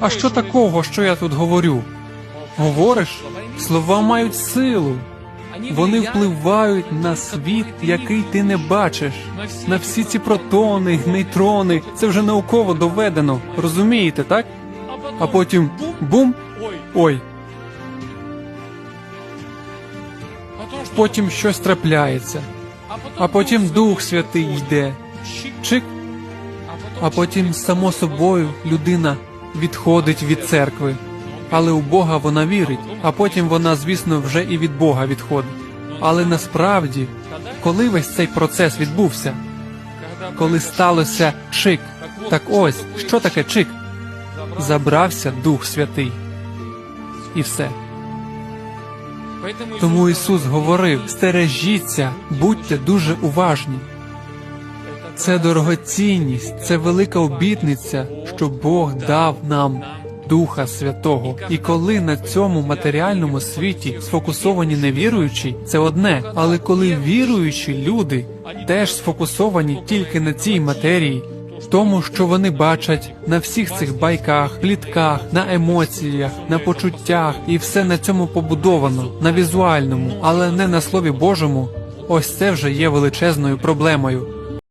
А що такого, що я тут говорю? Говориш? Слова мають силу. Вони впливають на світ, який ти не бачиш. На всі ці протони, нейтрони. Це вже науково доведено. Розумієте, так? А потім бум. Ой. Потім щось трапляється. А потім Дух Святий йде. Чик. А потім, само собою, людина відходить від церкви. Але у Бога вона вірить, а потім вона, звісно, вже і від Бога відходить. Але насправді, коли весь цей процес відбувся, коли сталося чик, так ось, що таке чик? Забрався Дух Святий. І все. Тому Ісус говорив: стережіться, будьте дуже уважні. Це дорогоцінність, це велика обітниця, що Бог дав нам Духа Святого. І коли на цьому матеріальному світі сфокусовані невіруючі, це одне. Але коли віруючі люди теж сфокусовані тільки на цій матерії, тому, що вони бачать на всіх цих байках, плітках, на емоціях, на почуттях, і все на цьому побудовано, на візуальному, але не на слові Божому. Ось це вже є величезною проблемою.